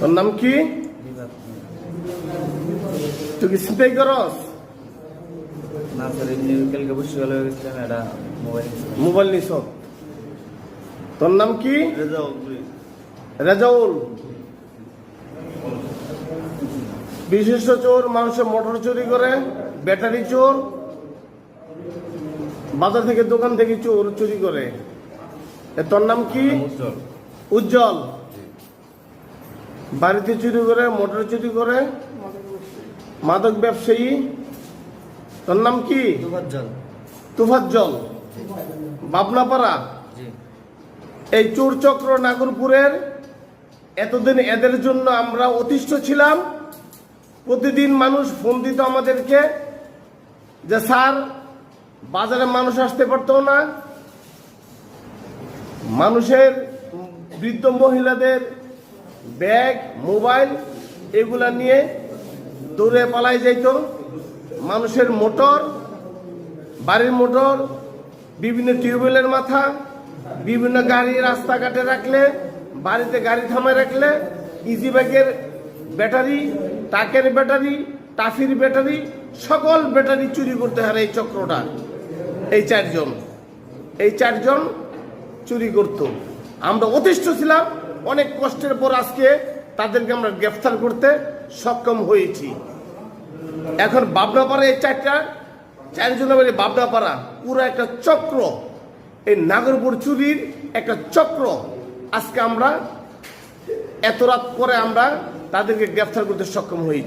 তোর নাম কি? তুই কি করস? না স্যার এমনি কালকে বসে গেল গেছিলাম একটা মোবাইল মোবাইল নিস তোর নাম কি? রেজাউল বিশিষ্ট চোর মানুষের মোটর চুরি করে ব্যাটারি চোর বাজার থেকে দোকান থেকে চোর চুরি করে। তোর নাম কি? উজ্জ্বল। উজ্জ্বল। বাড়িতে চুরি করে মোটর চুরি করে? মাদক ব্যবসায়ী? তোর নাম কি? তুফাজ্জল বাবনাপাড়া এই চোর চক্র নাগরপুরের এতদিন এদের জন্য আমরা অতিষ্ঠ ছিলাম। প্রতিদিন মানুষ ফোন দিত আমাদেরকে যে স্যার বাজারে মানুষ আসতে পারতো না। মানুষের বৃদ্ধ মহিলাদের ব্যাগ, মোবাইল, এগুলা নিয়ে দৌড়ে পালাই যাইত। মানুষের মোটর, বাড়ির মোটর, বিভিন্ন টিউবওয়েলের মাথা, বিভিন্ন গাড়ি রাস্তাঘাটে রাখলে, বাড়িতে গাড়ি থামায় রাখলে ইজি ব্যাগের ব্যাটারি টাকের ব্যাটারি টাফির ব্যাটারি, সকল ব্যাটারি চুরি করতে হারে এই চক্রটা। এই চারজন। এই চারজন চুরি করত। আমরা অতিষ্ঠ ছিলাম অনেক কষ্টের পর আজকে তাদেরকে আমরা গ্রেফতার করতে সক্ষম হয়েছি। এখন বাবনাপাড়া এই চারটা চারজন বাবনাপাড়া পুরো একটা চক্র, এই নাগরপুর চুরির একটা চক্র। আজকে আমরা এত রাত পরে আমরা তাদেরকে গ্রেফতার করতে সক্ষম হয়েছি।